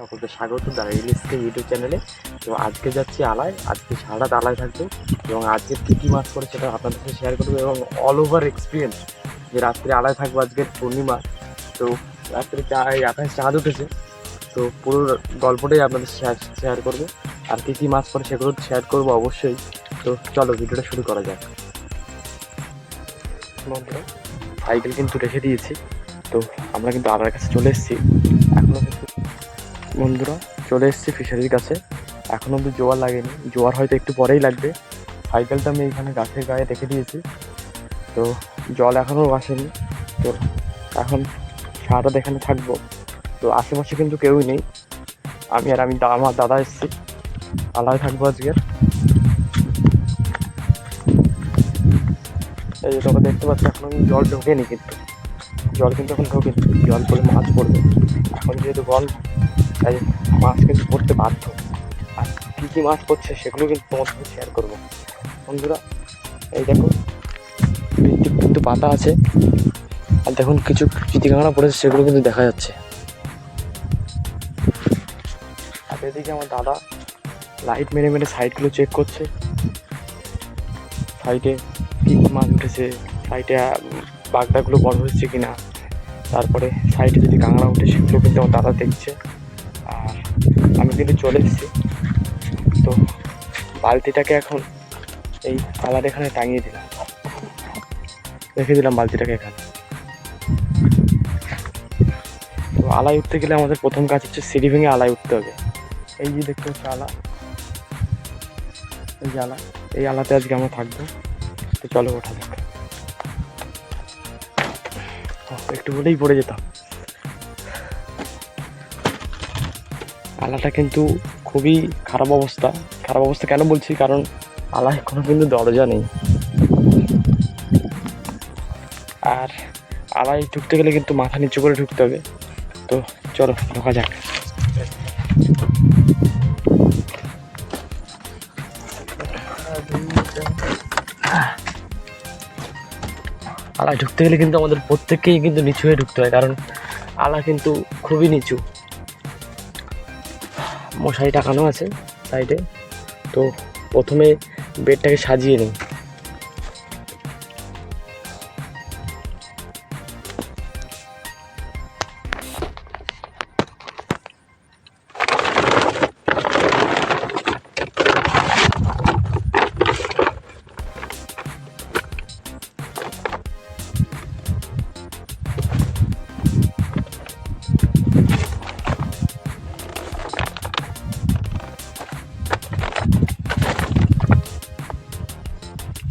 সকলকে স্বাগত দাঁড়িয়ে নিচ্ছে ইউটিউব চ্যানেলে। তো আজকে যাচ্ছি আলায়, আজকে সারা রাত আলায় থাকব এবং আজকে কী কী মাছ করে সেটা আপনাদের সাথে শেয়ার করব এবং অল ওভার এক্সপিরিয়েন্স যে রাত্রে আলায় থাকব আজকের পূর্ণিমা। তো রাত্রে চা এই আকাশ চাঁদ উঠেছে। তো পুরো গল্পটাই আপনাদের শেয়ার শেয়ার করব। আর কী কী মাছ করে সেগুলো শেয়ার করব অবশ্যই। তো চলো ভিডিওটা শুরু করা যাক। সাইকেল কিন্তু রেখে দিয়েছি। তো আমরা কিন্তু আলার কাছে চলে এসেছি। এখনও কিন্তু বন্ধুরা, চলে এসেছি ফিশারির কাছে এখন অব্দি জোয়ার লাগেনি। জোয়ার হয়তো একটু পরেই লাগবে। সাইকেলটা আমি এখানে গাছের গায়ে রেখে দিয়েছি। তো জল এখনও আসেনি। তো এখন সারাটা এখানে থাকব। তো আশেপাশে কিন্তু কেউই নেই। আমি আর আমি আমার দাদা এসেছি। আলাদা থাকব আজকের এই যে তোমরা দেখতে পাচ্ছ, এখন জল ঢোকেনি কিন্তু। জল কিন্তু এখন ঢোকেনি। জল পড়ে মাছ পড়বে। এখন যেহেতু গল তাই মাছ কিন্তু পড়তে বাধ্য আর কী কী মাছ পড়ছে সেগুলো কিন্তু তোমার সাথে শেয়ার করব। বন্ধুরা, এই দেখো কিন্তু পাতা আছে। আর দেখুন, কিছু চিতিকাঙড়া পড়েছে, সেগুলো কিন্তু দেখা যাচ্ছে। আর এদিকে আমার দাদা লাইট মেরে মেরে সাইডগুলো চেক করছে। সাইডে কী কী মাছ উঠেছে সাইডে বাগদাগুলো বড় হয়েছে কিনা। তারপরে সাইডে যদি কাঁকড়া উঠে, সেগুলো কিন্তু আমার দাদা দেখছে। আমি কিন্তু চলে এসেছি। তো বালতিটাকে এখন এই আলার এখানে টাঙিয়ে দিলাম। রেখে দিলাম বালতিটাকে এখানে। তো আলাই উঠতে গেলে আমাদের প্রথম কাজ হচ্ছে সিঁড়ি ভেঙে আলাই উঠতে হবে। এই যে দেখতে হচ্ছে আলা। এই যে আলা। এই আলাতে আজকে আমরা থাকব। তো চলো ওঠা যাক। একটু বলেই পড়ে যেতাম। আলাটা কিন্তু খুবই খারাপ অবস্থা। খারাপ অবস্থা কেন বলছি? কারণ আলায় কোনো কিন্তু দরজা নেই। আর আলায় ঢুকতে গেলে কিন্তু মাথা নিচু করে ঢুকতে হবে। তো চলো, ঢোকা যাক। আলায় ঢুকতে গেলে কিন্তু আমাদের প্রত্যেককেই কিন্তু নিচু হয়ে ঢুকতে হয়, কারণ আলা কিন্তু খুবই নিচু। মশারি টাকানো আছে সাইডে। তো প্রথমে বেডটাকে সাজিয়ে নিই।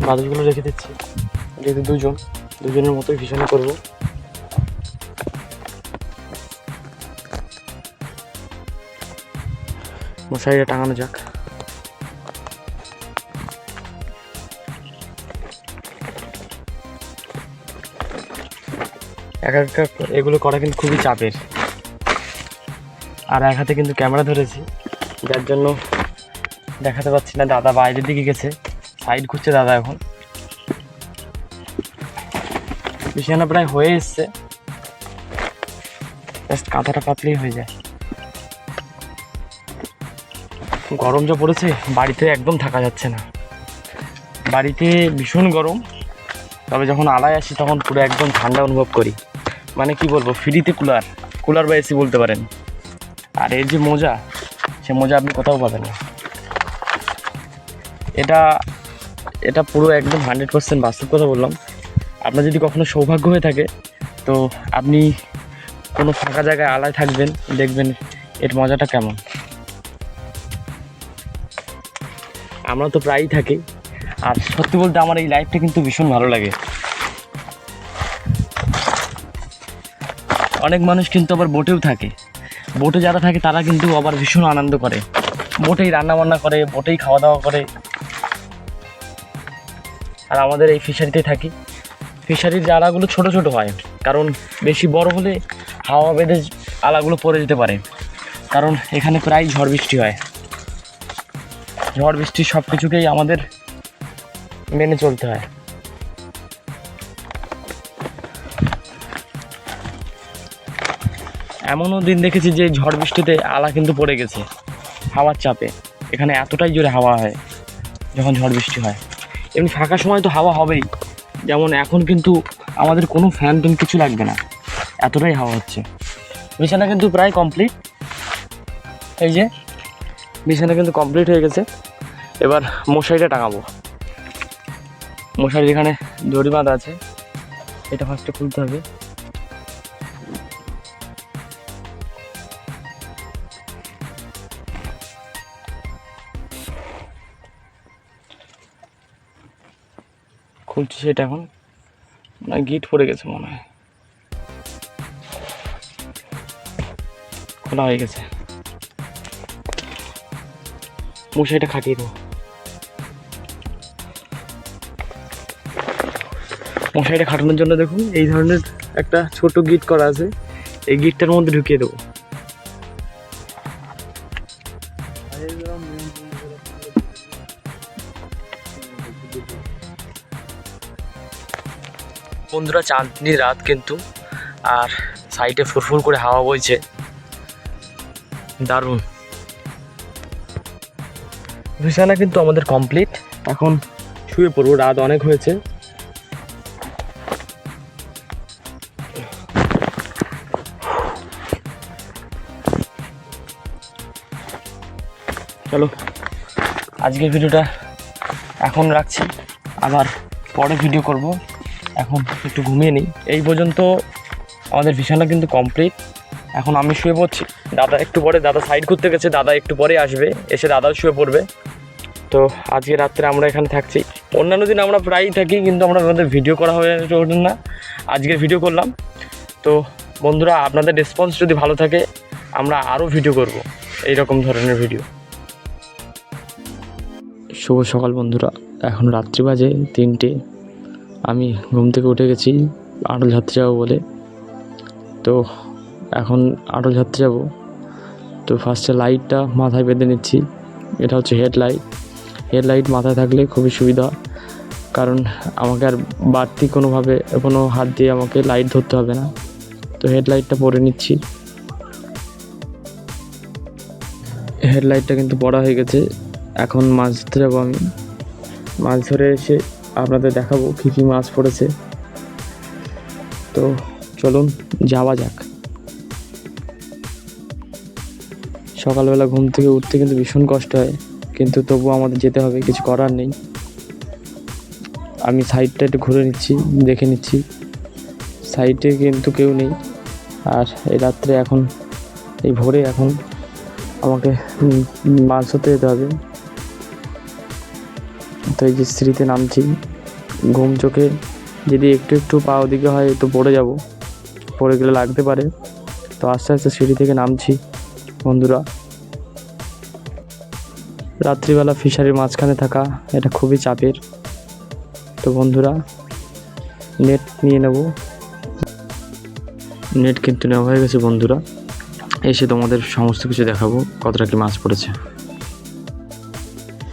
বাদুশগুলো রেখে দিচ্ছি। যেহেতু দুজন, দুজনের মতোই ভীষণ করব। মশারিটা টাঙানো যাক। একা একা এগুলো করা কিন্তু খুবই চাপের। আর এক হাতে কিন্তু ক্যামেরা ধরেছি, যার জন্য দেখাতে পাচ্ছি না, দাদা বাইরের দিকে গেছে। সাইড খুঁজছে দাদা এখন। বিছানা প্রায় হয়ে এসছে। কাঁথাটা পাতলেই হয়ে যায়। গরম যা পড়েছে, বাড়িতে একদম থাকা যাচ্ছে না। বাড়িতে ভীষণ গরম। তবে যখন আলায় আসি, তখন পুরো একদম ঠান্ডা অনুভব করি। মানে কি বলব, ফ্রিতে কুলার। কুলার বা এসি বলতে পারেন। আর এর যে মোজা, সে মোজা আপনি কোথাও পাবেন না। এটা এটা পুরো একদম হান্ড্রেড পার্সেন্ট বাস্তব কথা বললাম। আপনার যদি কখনো সৌভাগ্য হয়ে থাকে, তো আপনি কোনো ফাঁকা জায়গায় আলায় থাকবেন, দেখবেন এর মজাটা কেমন। আমরা তো প্রায়ই থাকি, আর সত্যি বলতে আমার এই লাইফটা কিন্তু ভীষণ ভালো লাগে। অনেক মানুষ কিন্তু আবার বোটেও থাকে। বোটে যারা থাকে, তারা কিন্তু আবার ভীষণ আনন্দ করে। বোটেই রান্না বান্না করে বোটেই খাওয়া দাওয়া করে। আর আমাদের এই ফিশারিতে থাকি। ফিশারির আলাগুলো ছোট ছোট হয়, কারণ বেশি বড় হলে হাওয়া বেঁধে আলাগুলো পড়ে যেতে পারে। কারণ এখানে প্রায় ঝড় বৃষ্টি হয়। ঝড় বৃষ্টি সব কিছুকেই আমাদের মেনে চলতে হয়। এমনও দিন দেখেছি যে ঝড় বৃষ্টিতে আলা কিন্তু পড়ে গেছে, হাওয়ার চাপে। এখানে এতটাই জোরে হাওয়া হয়, যখন ঝড় বৃষ্টি হয়। এমনি ফাঁকা সময় তো হাওয়া হবেই। যেমন এখন কিন্তু আমাদের কোনো ফ্যান ট্যান কিছু লাগবে না। এতটাই হাওয়া হচ্ছে। বিছানা কিন্তু প্রায় কমপ্লিট এই যে, বিছানা কিন্তু কমপ্লিট হয়ে গেছে। এবার মশারিটা টাঙাবো। মশারি এখানে দড়ি বাঁধা আছে, এটা ফার্স্টে খুলতে হবে। খুলছি সেটা এখন না গিট পড়ে গেছে মনে হয়। খোলা হয়ে গেছে। মশারিটা খাটিয়ে দেবো। মশারিটা খাটানোর জন্য দেখুন, এই ধরনের একটা ছোট গিট করা আছে। এই গিটটার মধ্যে ঢুকিয়ে দেবো। বন্ধুরা চাঁদনি রাত কিন্তু, আর সাইডে ফুরফুর করে হাওয়া বইছে। দারুণ। বিছানা কিন্তু আমাদের কমপ্লিট এখন শুয়ে পড়ব, রাত অনেক হয়েছে। চলো, আজকের ভিডিওটা এখন রাখছি। আবার পরে ভিডিও করব। এখন একটু ঘুমিয়ে নিই। এই পর্যন্ত আমাদের বিছানা কিন্তু কমপ্লিট এখন আমি শুয়ে পড়ছি। দাদা একটু পরে, দাদা সাইড করতে গেছে, দাদা একটু পরে আসবে। এসে দাদাও শুয়ে পড়বে। তো আজকে রাত্রে আমরা এখানে থাকছি। অন্যান্য দিন আমরা প্রায়ই থাকি, কিন্তু আমরা আমাদের ভিডিও করা হয়ে না। আজকের ভিডিও করলাম। তো বন্ধুরা, আপনাদের রেসপন্স যদি ভালো থাকে, আমরা আরও ভিডিও করব। এই রকম ধরনের ভিডিও শুভ সকাল বন্ধুরা। এখন রাত্রি বাজে তিনটে। আমি ঘুম থেকে উঠে গেছি আটল ঝাড়তে যাব বলে। তো এখন আটল ঝাড়তে যাব। তো ফার্স্টে লাইটটা মাথায় বেঁধে নিচ্ছি। এটা হচ্ছে হেডলাইট হেডলাইট মাথায় থাকলে খুবই সুবিধা। কারণ আমাকে আর বাড়তি কোনোভাবে, কোনো হাত দিয়ে আমাকে লাইট ধরতে হবে না। তো হেডলাইটটা পরে নিচ্ছি। হেডলাইটটা কিন্তু পড়া হয়ে গেছে। এখন মাছ ধরতে যাব আমি। মাছ ধরে এসে আপনাদের দেখাবো কী কী মাছ পড়েছে। তো চলুন যাওয়া যাক। সকালবেলা ঘুম থেকে উঠতে কিন্তু ভীষণ কষ্ট হয়, কিন্তু তবুও আমাদের যেতে হবে, কিছু করার নেই। আমি সাইডটা একটু ঘুরে নিচ্ছি, দেখে নিচ্ছি। সাইডে কিন্তু কেউ নেই। আর এই রাত্রে এখন, এই ভোরে এখন আমাকে মাছ ধরতে যেতে হবে। তো এই যে স্ত্রীতে নামছি, ঘুম চোখে যদি একটু একটু পা ওদিকে হয় তো পড়ে যাব, পড়ে গেলে লাগতে পারে। তো আস্তে আস্তে সিঁড়ি থেকে নামছি বন্ধুরা। রাত্রিবেলা ফিশারির মাঝখানে থাকা এটা খুবই চাপের। তো বন্ধুরা নেট নিয়ে নেব। নেট কিন্তু নেওয়া হয়ে গেছে বন্ধুরা। এসে তোমাদের সমস্ত কিছু দেখাবো, কতটা কি মাছ পড়েছে।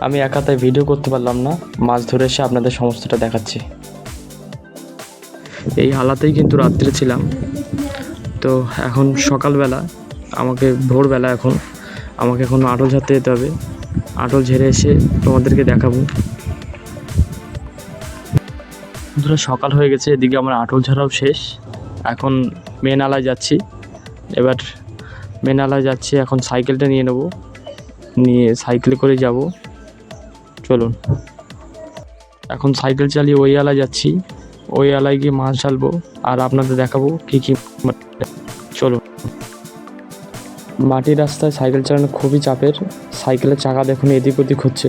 আমি একা তাই ভিডিও করতে পারলাম না, মাছ ধরে এসে আপনাদের সমস্তটা দেখাচ্ছি। এই হালাতেই কিন্তু রাত্রে ছিলাম। তো এখন সকালবেলা, আমাকে ভোরবেলা এখন, আমাকে এখন আটল ঝাড়তে যেতে হবে। আটল ঝেড়ে এসে তোমাদেরকে দেখাবো। ধরো সকাল হয়ে গেছে, এদিকে আমার আটল ঝাড়াও শেষ। এখন মেন আলায় যাচ্ছি। এবার মেন আলায় যাচ্ছি, এখন সাইকেলটা নিয়ে নেব। নিয়ে সাইকেলে করে যাব। চলুন। এখন সাইকেল চালিয়ে ওই আলায় যাচ্ছি। ওই আলায় গিয়ে মাছ ঢালবো আর আপনাদের দেখাবো কী কী চলুন। মাটির রাস্তায় সাইকেল চালানো খুবই চাপের। সাইকেলের চাকা দেখুন এদিক ওদিক হচ্ছে।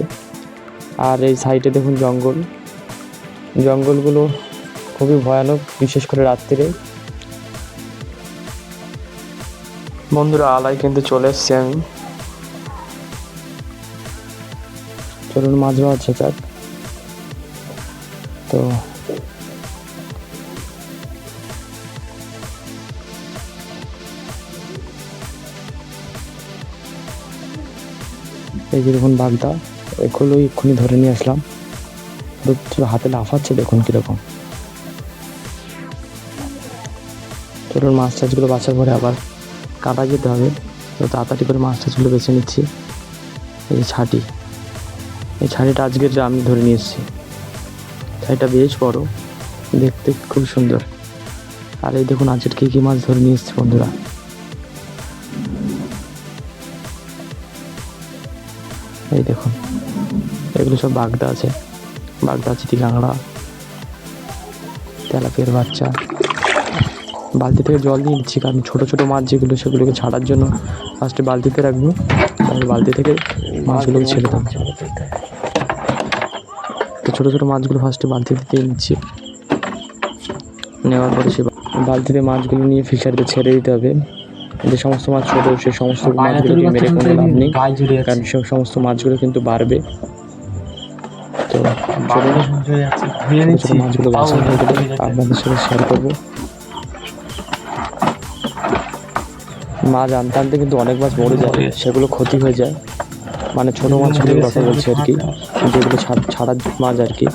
আর এই সাইডে দেখুন জঙ্গল। জঙ্গলগুলো খুবই ভয়ানক, বিশেষ করে রাত্রিরে। বন্ধুরা, আলায় কিন্তু চলে এসছি আমি। চলুন মাছ মাছ যাক তো এই যে দেখুন বাগদা এগুলো এক্ষুনি ধরে নিয়ে আসলাম। হাতে লাফাচ্ছে দেখুন কীরকম। চলুন মাছ টাছগুলো বাছার পরে আবার কাটা যেতে হবে। তো তাড়াতাড়ি করে মাছটা চলে বেছে নিচ্ছি। এই ছাটি। এই ছাটিটা আজকের যা আমি ধরে নিয়ে এসেছি। বেশ বড়, দেখতে খুব সুন্দর। আর এই দেখুন আজকের কী কী মাছ ধরে নিয়ে বন্ধুরা। এই দেখুন, এগুলো সব বাগদা আছে। বাগদা চিটি কাঁকড়া তেলাপিয়ার বাচ্চা। বালতি থেকে জল দিয়ে নিচ্ছি, কারণ ছোটো ছোটো মাছ যেগুলো, সেগুলোকে ছাড়ার জন্য ফার্স্টে বালতিতে রাখব। বালতি থেকে মাছগুলোকে ছেড়ে দেবো। ছোটো ছোটো মাছগুলো ফার্স্টে বালতিতে দিয়ে নিচ্ছি। নেওয়ার পরে সে বালতিতে মাছগুলো নিয়ে ফিশারিতে ছেড়ে দিতে হবে। যে সমস্ত মাছ ছোটো সে সমস্ত মাছগুলোকে মেরে কোনো লাভ নেই। কারণ সে সমস্ত মাছগুলো কিন্তু বাড়বে। তো ছোটো মাছগুলো আপনাদের সাথে শেয়ার করব। মাছ আনতে আনতে কিন্তু অনেক মাছ মরে যায়। সেগুলো ক্ষতি হয়ে যায়। মানে ছোটো মাছগুলোর কথা বলছি আর কি যেগুলো ছাড়- ছাড়ার মাছ আর কি।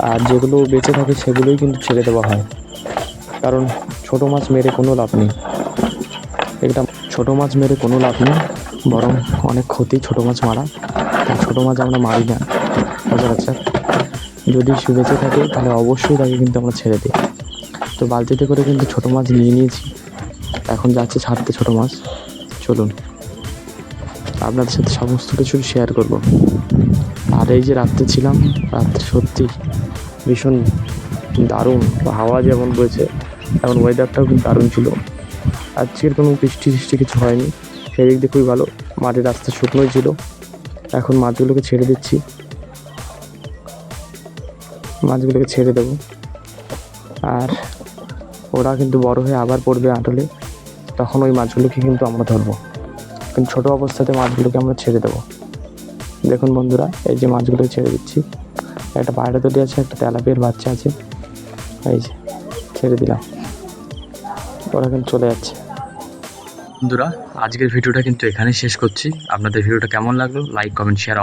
আর যেগুলো বেঁচে থাকে সেগুলোই কিন্তু ছেড়ে দেওয়া হয়। কারণ ছোটো মাছ মেরে কোনো লাভ নেই। এটা ছোটো মাছ মেরে কোনো লাভ নেই বরং অনেক ক্ষতি ছোটো মাছ মারা। ছোটো মাছ আমরা মারি না সচরাচর। যদি সে বেঁচে থাকে তাহলে অবশ্যই তাকে কিন্তু আমরা ছেড়ে দিই। তো বালতিতে করে কিন্তু ছোটো মাছ নিয়ে নিয়েছি। এখন যাচ্ছে ছাড়তে ছোটো মাছ। চলুন। আপনাদের সাথে সমস্ত কিছু শেয়ার করব। আর এই যে রাত্রে ছিলাম, রাত্রে সত্যি ভীষণ দারুণ হাওয়া যেমন বইছে এখন ওয়েদারটাও কিন্তু দারুণ ছিল। আজকের কোনো বৃষ্টি টিষ্টি কিছু হয়নি সেই দিক দিয়ে খুবই ভালো। মাটির রাস্তা শুকনোই ছিল, এখন মাছগুলোকে ছেড়ে দিচ্ছি। মাছগুলোকে ছেড়ে দেবো। আর ওরা কিন্তু বড় হয়ে আবার পড়বে আটলে, তখন ওই মাছগুলোকে কিন্তু আমরা ধরবো। কিন্তু ছোটো অবস্থাতে মাছগুলোকে আমরা ছেড়ে দেবো। দেখুন বন্ধুরা, এই যে মাছগুলো ছেড়ে দিচ্ছি। একটা বাইরে তৈরি আছে, একটা তেলাপিয়ার বাচ্চা আছে। এই যে, ছেড়ে দিলাম। ওরা কিন্তু চলে যাচ্ছে। বন্ধুরা, আজকের ভিডিওটা কিন্তু এখানেই শেষ করছি। আপনাদের ভিডিওটা কেমন লাগল? Like comment share